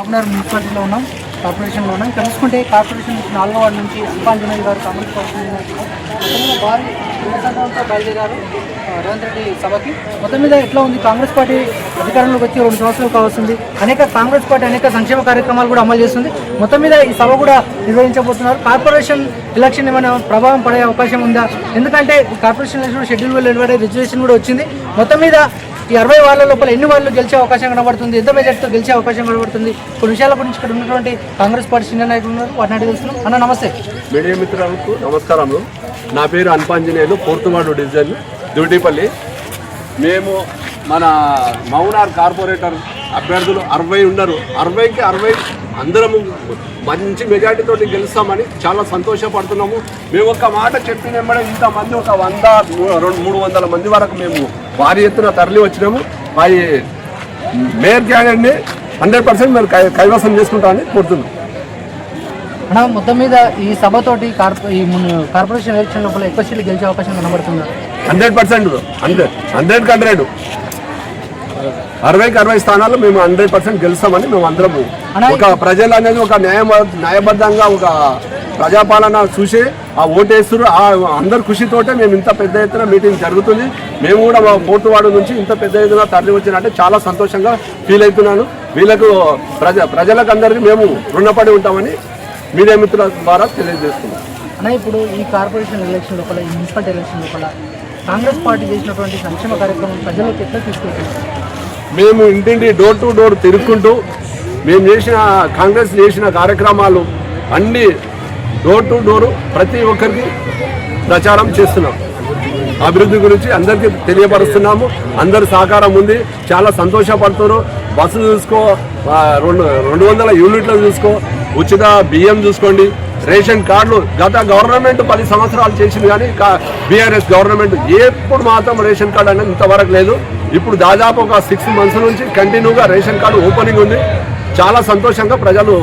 ఆఫ్నర్ మున్సిపాలిటీలో ఉన్నాం కార్పొరేషన్లో ఉన్నాం. తెలుసుకుంటే కార్పొరేషన్ నాలుగో వార్డు నుంచి అల్పాంజనేయ గారు కాంగ్రెస్ పార్టీ భారీ జనసంఘంతో బయలుదేరారు రేవంత్ రెడ్డి సభకి. మొత్తం మీద ఎట్లా ఉంది? కాంగ్రెస్ పార్టీ అధికారంలోకి వచ్చి రెండు సంవత్సరాలు కావస్తుంది అనేక కాంగ్రెస్ పార్టీ అనేక సంక్షేమ కార్యక్రమాలు కూడా అమలు చేస్తుంది. మొత్తం మీద ఈ సభ కూడా నిర్వహించబోతున్నారు. కార్పొరేషన్ ఎలక్షన్ ఏమైనా ప్రభావం పడే అవకాశం ఉందా? ఎందుకంటే కార్పొరేషన్ ఎలక్షన్ షెడ్యూల్ వెలువడే రిజర్వేషన్ కూడా వచ్చింది. మొత్తం మీద ఈ అరవై వాళ్ళ లోపల ఎన్ని వాళ్ళు గెలిచే అవకాశం కనబడుతుంది? ఎంత మెజార్టీతో గెలిచే అవకాశం కనబడుతుంది? కొన్ని విషయాల గురించి ఇక్కడ ఉన్నటువంటి కాంగ్రెస్ పార్టీ సీనియర్ నాయకులు ఉన్నారు. వాటిని తెలుస్తున్నాం అన్న నమస్తే. మీడియా మిత్రులకు నమస్కారములు. నా పేరు అన్పాంజనేయులు పోర్తువాడు డివిజన్ దుడిపల్లి. మేము మన మౌనార్ కార్పొరేటర్ అభ్యర్థులు అరవై ఉన్నారు. అరవైకి అరవై అందరము మంచి మెజార్టీతో గెలుస్తామని చాలా సంతోషపడుతున్నాము. మేము ఒక మాట చెప్పిన ఇంతమంది ఒక వంద రెండు మూడు వందల మంది వరకు మేము భారీ ఎత్తున తరలి వచ్చినాము. మా మేయర్ క్యాండిడేట్ని హండ్రెడ్ పర్సెంట్ మేము కైవసం చేసుకుంటామని కోరుతున్నాం. అన్న మొత్తం మీద ఈ సభతోటి ఈ కార్పొరేషన్ ఎలక్షన్ లోపల ఎక్కువ సీట్లు గెలిచే అవకాశం కనబడుతుందా? Hundred percent hundred hundred hundred అరవైకి అరవై స్థానాల్లో మేము హండ్రెడ్ పర్సెంట్ గెలుస్తామని మేము అందరము ఒక ప్రజలు అనేది ఒక న్యాయ న్యాయబద్ధంగా ఒక ప్రజాపాలన చూసి ఆ ఓటేస్తున్నారు. ఆ అందరు ఖుషితోటే మేము ఇంత పెద్ద ఎత్తున మీటింగ్ జరుగుతుంది. మేము కూడా మా పోర్టువాడు నుంచి ఇంత పెద్ద ఎత్తున తరలి వచ్చినట్టే చాలా సంతోషంగా ఫీల్ అవుతున్నాను. వీళ్ళకు ప్రజ ప్రజలకు అందరికీ మేము రుణపడి ఉంటామని మీడియా మిత్రుల ద్వారా తెలియజేస్తున్నాం. అన్న ఇప్పుడు ఈ కార్పొరేషన్ ఎలక్షన్ లోపల ఈ మున్సిపాలిటీ ఎలక్షన్ లోపల కాంగ్రెస్ పార్టీ చేసినటువంటి సంక్షేమ కార్యక్రమం ప్రజలకు ఎట్లా తీసుకెళ్తున్నారు మేము ఇంటింటి డోర్ టు డోర్ తిరుక్కుంటూ మేము చేసిన కాంగ్రెస్ చేసిన కార్యక్రమాలు అన్ని డోర్ టు డోర్ ప్రతి ఒక్కరికి ప్రచారం చేస్తున్నాం. అభివృద్ధి గురించి అందరికీ తెలియపరుస్తున్నాము. అందరి సహకారం ఉంది. చాలా సంతోషపడుతున్నారు బస్సు చూసుకో రెండు రెండు వందల యూనిట్లు చూసుకో ఉచిత బియ్యం చూసుకోండి. రేషన్ కార్డులు గత గవర్నమెంట్ పది సంవత్సరాలు చేసింది కానీ బీఆర్ఎస్ గవర్నమెంట్ ఎప్పుడు మాత్రం రేషన్ కార్డు అనేది ఇంతవరకు లేదు. ఇప్పుడు దాదాపు ఒక సిక్స్ మంత్స్ నుంచి కంటిన్యూగా రేషన్ కార్డు ఓపెనింగ్ ఉంది. చాలా సంతోషంగా ప్రజలు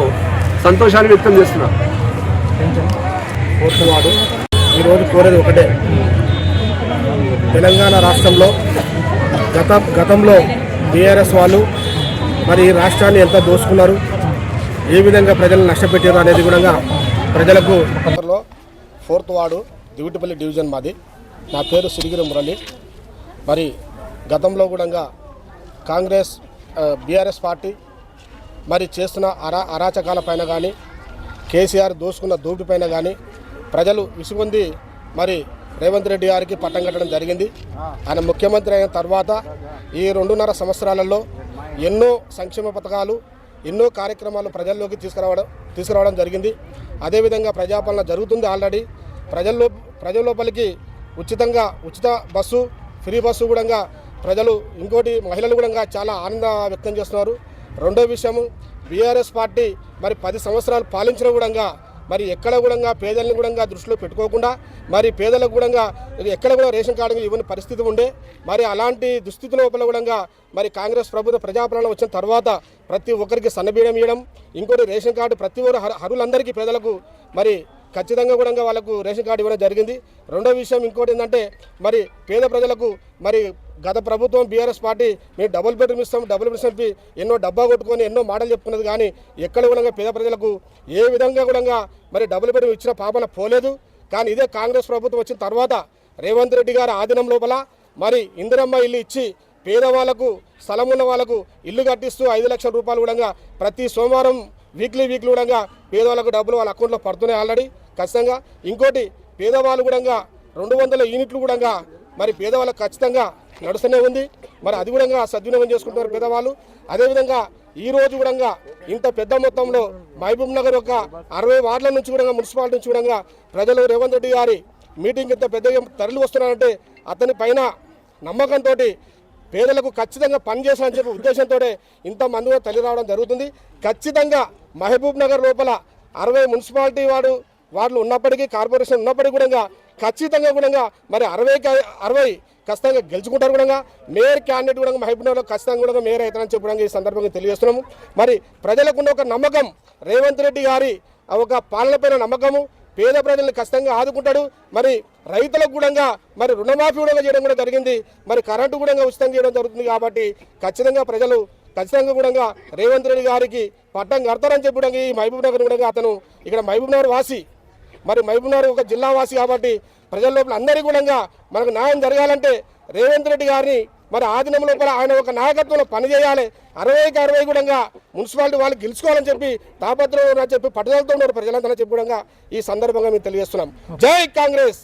సంతోషాన్ని వ్యక్తం చేస్తున్నారు. ఈరోజు కోరేది ఒకటే. తెలంగాణ రాష్ట్రంలో గత గతంలో బీఆర్ఎస్ వాళ్ళు మరి ఈ రాష్ట్రాన్ని ఎంత దోసుకున్నారు ఏ విధంగా ప్రజలను నష్టపెట్టారు అనేది కూడా ప్రజలకు ఫోర్త్ వార్డు దివిటిపల్లి డివిజన్ మాది. నా పేరు సిరిగిరి మురళి. మరి గతంలో కూడా కాంగ్రెస్ బీఆర్ఎస్ పార్టీ మరి చేస్తున్న అరా అరాచకాల పైన కానీ కేసీఆర్ దోసుకున్న దోపిడి పైన కానీ ప్రజలు విసుగొంది మరి రేవంత్ రెడ్డి గారికి పట్టం కట్టడం జరిగింది. ఆయన ముఖ్యమంత్రి అయిన తర్వాత ఈ రెండున్నర సంవత్సరాలలో ఎన్నో సంక్షేమ పథకాలు ఎన్నో కార్యక్రమాలు ప్రజల్లోకి తీసుకురావడం తీసుకురావడం జరిగింది. అదేవిధంగా ప్రజాపాలన జరుగుతుంది ఆల్రెడీ. ప్రజల్లో ప్రజల లోపలికి ఉచితంగా ఉచిత బస్సు ఫ్రీ బస్సు కూడా ప్రజలు ఇంకోటి మహిళలు కూడా చాలా ఆనంద వ్యక్తం చేస్తున్నారు. రెండో విషయము బీఆర్ఎస్ పార్టీ మరి పది సంవత్సరాలు పాలించిన కూడా మరి ఎక్కడ కూడా పేదలను కూడా దృష్టిలో పెట్టుకోకుండా మరి పేదలకు కూడా ఎక్కడ కూడా రేషన్ కార్డు ఇవ్వని పరిస్థితి ఉండే. మరి అలాంటి దుస్థితి లోపల కూడా మరి కాంగ్రెస్ ప్రభుత్వ ప్రజాపాలన వచ్చిన తర్వాత ప్రతి ఒక్కరికి సన్నబీడం ఇవ్వడం ఇంకోటి రేషన్ కార్డు ప్రతి ఒక్కరు హరులందరికీ అర్హులందరికీ పేదలకు మరి ఖచ్చితంగా కూడా వాళ్ళకు రేషన్ కార్డు ఇవ్వడం జరిగింది. రెండో విషయం ఇంకోటి ఏంటంటే మరి పేద ప్రజలకు మరి గత ప్రభుత్వం బీఆర్ఎస్ పార్టీ మేము డబుల్ బెడ్రూమ్ ఇస్తాం డబుల్ బెడ్రూమ్ చెప్పి ఎన్నో డబ్బా కొట్టుకొని ఎన్నో మాటలు చెప్పుకున్నది కానీ ఎక్కడ కూడా పేద ప్రజలకు ఏ విధంగా కూడా మరి డబుల్ బెడ్రూమ్ ఇచ్చిన పాపన పోలేదు. కానీ ఇదే కాంగ్రెస్ ప్రభుత్వం వచ్చిన తర్వాత రేవంత్ రెడ్డి గారి ఆధీనం లోపల మరి ఇందిరమ్మ ఇల్లు ఇచ్చి పేదవాళ్ళకు స్థలం ఉన్న వాళ్ళకు ఇల్లు కట్టిస్తూ ఐదు లక్షల రూపాయలు కూడా ప్రతి సోమవారం వీక్లీ వీక్లీ కూడా పేదవాళ్ళకు డబ్బులు వాళ్ళ అకౌంట్లో పడుతున్నాయి ఆల్రెడీ. ఖచ్చితంగా. ఇంకోటి పేదవాళ్ళు కూడా రెండు వందల యూనిట్లు కూడా మరి పేదవాళ్ళకు ఖచ్చితంగా నడుస్తూనే ఉంది. మరి అది కూడా సద్వినియోగం చేసుకుంటున్నారు పేదవాళ్ళు. అదేవిధంగా ఈ రోజు కూడా ఇంత పెద్ద మొత్తంలో మహబూబ్ నగర్ యొక్క అరవై వార్డుల నుంచి కూడా మున్సిపాలిటీ నుంచి కూడా ప్రజలు రేవంత్ రెడ్డి గారి మీటింగ్ ఇంత పెద్దగా తరలి వస్తున్నారంటే అతని పైన నమ్మకంతో పేదలకు ఖచ్చితంగా పనిచేసాలని చెప్పి ఉద్దేశంతో ఇంతమంది కూడా తల్లి రావడం జరుగుతుంది. ఖచ్చితంగా మహబూబ్ నగర్ లోపల అరవై మున్సిపాలిటీ వాడు వాళ్ళు ఉన్నప్పటికీ కార్పొరేషన్ ఉన్నప్పటికీ కూడా ఖచ్చితంగా కూడా మరి అరవై అరవై ఖచ్చితంగా గెలుచుకుంటారు కూడా మేయర్ క్యాండిడేట్ కూడా మహబూబ్ నగర్లో ఖచ్చితంగా కూడా మేయర్ అవుతారని చెప్పడానికి ఈ సందర్భంగా తెలియజేస్తున్నాము. మరి ప్రజలకు ఉన్న ఒక నమ్మకం రేవంత్ రెడ్డి గారి ఒక పాలనపైన నమ్మకము పేద ప్రజల్ని ఖచ్చితంగా ఆదుకుంటాడు. మరి రైతులకు కూడా మరి రుణమాఫీ కూడా చేయడం కూడా జరిగింది. మరి కరెంటు కూడా ఉచితంగా చేయడం జరుగుతుంది కాబట్టి ఖచ్చితంగా ప్రజలు ఖచ్చితంగా కూడా రేవంత్ రెడ్డి గారికి పట్టం కడతారని చెప్పి కూడా ఈ మహబూబ్ నగర్ కూడా అతను ఇక్కడ మహబూబ్ నగర్ వాసి. మరి మహబూబ్ నగర్ ఒక జిల్లా వాసి కాబట్టి ప్రజల లోపల అందరికీ కూడా మనకు న్యాయం జరగాలంటే రేవంత్ రెడ్డి గారిని మరి ఆధీనం లోపల ఆయన ఒక నాయకత్వంలో పనిచేయాలి అరవైకి అరవై కూడా మున్సిపాలిటీ వాళ్ళు గెలుచుకోవాలని చెప్పి తాపత్రం చెప్పి పట్టుదలతో ఉన్నారు ప్రజలంతా చెప్పి కూడా ఈ సందర్భంగా మేము తెలియజేస్తున్నాం. జై కాంగ్రెస్!